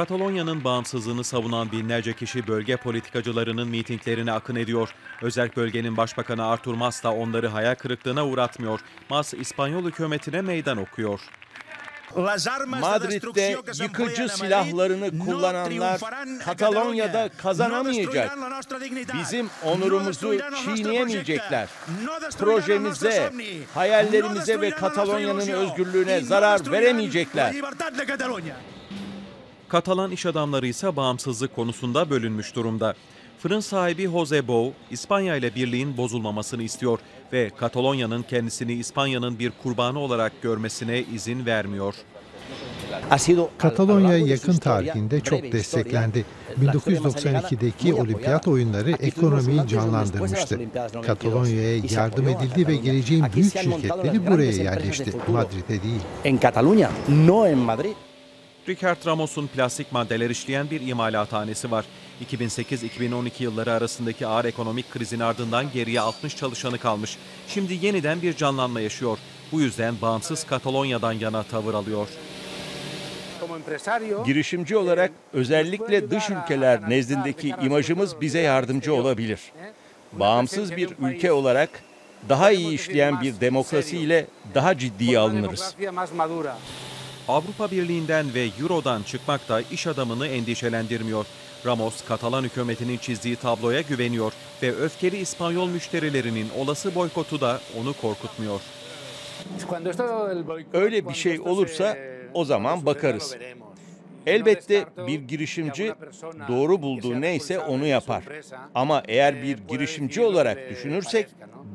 Katalonya'nın bağımsızlığını savunan binlerce kişi bölge politikacılarının mitinglerine akın ediyor. Özel bölgenin başbakanı Artur Mas da onları hayal kırıklığına uğratmıyor. Mas İspanyol hükümetine meydan okuyor. Madrid'de yıkıcı silahlarını kullananlar Katalonya'da kazanamayacak. Bizim onurumuzu çiğneyemeyecekler. Projemize, hayallerimize ve Katalonya'nın özgürlüğüne zarar veremeyecekler. Katalan iş adamları ise bağımsızlık konusunda bölünmüş durumda. Fırın sahibi Jose Bou, İspanya ile birliğin bozulmamasını istiyor ve Katalonya'nın kendisini İspanya'nın bir kurbanı olarak görmesine izin vermiyor. Katalonya yakın tarihinde çok desteklendi. 1992'deki olimpiyat oyunları ekonomiyi canlandırmıştı. Katalonya'ya yardım edildi ve geleceğin büyük şirketleri buraya yerleşti, Madrid'e değil. Richard Ramos'un plastik maddeler işleyen bir imalathanesi var. 2008-2012 yılları arasındaki ağır ekonomik krizin ardından geriye 60 çalışanı kalmış. Şimdi yeniden bir canlanma yaşıyor. Bu yüzden bağımsız Katalonya'dan yana tavır alıyor. Girişimci olarak özellikle dış ülkeler nezdindeki imajımız bize yardımcı olabilir. Bağımsız bir ülke olarak daha iyi işleyen bir demokrasiyle daha ciddiye alınırız. Avrupa Birliği'nden ve Euro'dan çıkmak da iş adamını endişelendirmiyor. Ramos, Katalan hükümetinin çizdiği tabloya güveniyor ve öfkeli İspanyol müşterilerinin olası boykotu da onu korkutmuyor. Öyle bir şey olursa o zaman bakarız. Elbette bir girişimci doğru bulduğu neyse onu yapar. Ama eğer bir girişimci olarak düşünürsek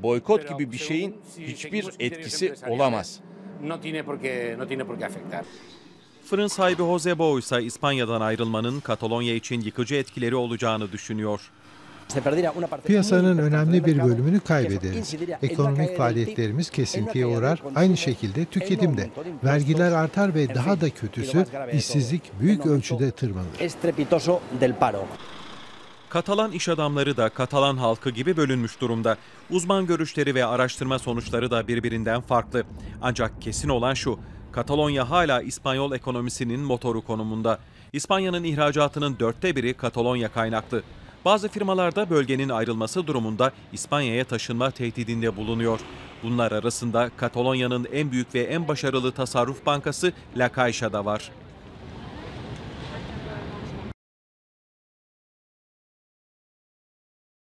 boykot gibi bir şeyin hiçbir etkisi olamaz. Fırın sahibi Jose Bou ise İspanya'dan ayrılmanın Katalonya için yıkıcı etkileri olacağını düşünüyor. Piyasanın önemli bir bölümünü kaybederiz. Ekonomik faaliyetlerimiz kesintiye uğrar. Aynı şekilde tüketim de. Vergiler artar ve daha da kötüsü işsizlik büyük ölçüde tırmanır. Katalan iş adamları da Katalan halkı gibi bölünmüş durumda. Uzman görüşleri ve araştırma sonuçları da birbirinden farklı. Ancak kesin olan şu, Katalonya hala İspanyol ekonomisinin motoru konumunda. İspanya'nın ihracatının dörtte biri Katalonya kaynaklı. Bazı firmalarda bölgenin ayrılması durumunda İspanya'ya taşınma tehdidinde bulunuyor. Bunlar arasında Katalonya'nın en büyük ve en başarılı tasarruf bankası La Caixa'da var.